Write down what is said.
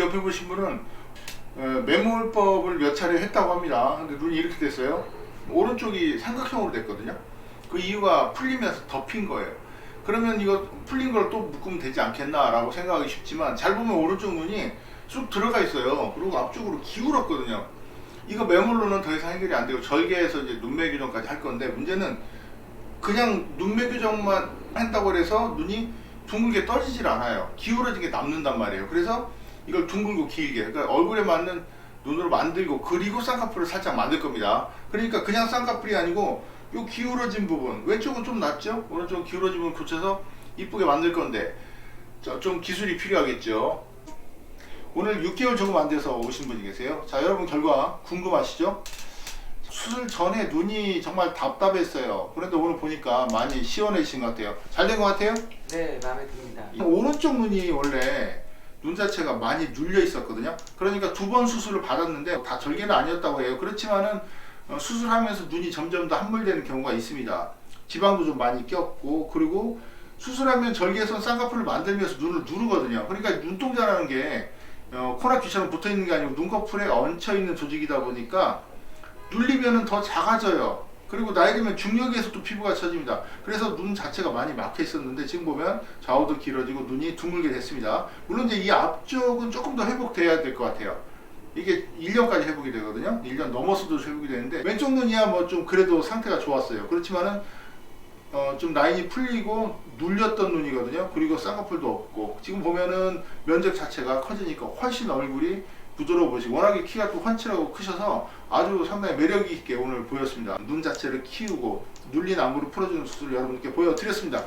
옆에 보신 분은 어, 매몰법을 몇 차례 했다고 합니다. 근데 눈이 이렇게 됐어요. 오른쪽이 삼각형으로 됐거든요. 그 이유가 풀리면서 덮인 거예요. 그러면 이거 풀린 걸 또 묶으면 되지 않겠나라고 생각하기 쉽지만 잘 보면 오른쪽 눈이 쑥 들어가 있어요. 그리고 앞쪽으로 기울었거든요. 이거 매몰로는 더 이상 해결이 안 되고 절개해서 이제 눈매 교정까지 할 건데 문제는 그냥 눈매 교정만 한다고 해서 눈이 둥글게 떠지질 않아요. 기울어진 게 남는단 말이에요. 그래서 이걸 둥글고 길게, 그러니까 얼굴에 맞는 눈으로 만들고 그리고 쌍꺼풀을 살짝 만들 겁니다. 그러니까 그냥 쌍꺼풀이 아니고 요 기울어진 부분, 왼쪽은 좀 낫죠? 오른쪽은 기울어진 부분 고쳐서 이쁘게 만들 건데 자, 좀 기술이 필요하겠죠. 오늘 6개월 조금 안 돼서 오신 분이 계세요. 자, 여러분 결과 궁금하시죠? 수술 전에 눈이 정말 답답했어요. 그런데 오늘 보니까 많이 시원해지신 것 같아요. 잘 된 것 같아요? 네, 마음에 듭니다. 오른쪽 눈이 원래 눈 자체가 많이 눌려 있었거든요. 그러니까 두 번 수술을 받았는데 다 절개는 아니었다고 해요. 그렇지만은 어, 수술하면서 눈이 점점 더 함몰되는 경우가 있습니다. 지방도 좀 많이 꼈고 그리고 수술하면 절개선 쌍꺼풀을 만들면서 눈을 누르거든요. 그러니까 눈동자라는 게 어, 코나 귀처럼 붙어 있는 게 아니고 눈꺼풀에 얹혀 있는 조직이다 보니까 눌리면은 더 작아져요. 그리고 나이 들면 중력에서 또 피부가 처집니다. 그래서 눈 자체가 많이 막혀 있었는데 지금 보면 좌우도 길어지고 눈이 둥글게 됐습니다. 물론 이제 이 앞쪽은 조금 더 회복돼야 될 것 같아요. 이게 1년까지 회복이 되거든요. 1년 넘어서도 회복이 되는데 왼쪽 눈이야 뭐 좀 그래도 상태가 좋았어요. 그렇지만은 어, 좀 라인이 풀리고 눌렸던 눈이거든요. 그리고 쌍꺼풀도 없고 지금 보면은 면적 자체가 커지니까 훨씬 얼굴이 부드러워 보시고 워낙에 키가 또 훤칠하고 크셔서 아주 상당히 매력 있게 오늘 보였습니다. 눈 자체를 키우고 눌린 안구를 풀어주는 수술을 여러분께 보여드렸습니다.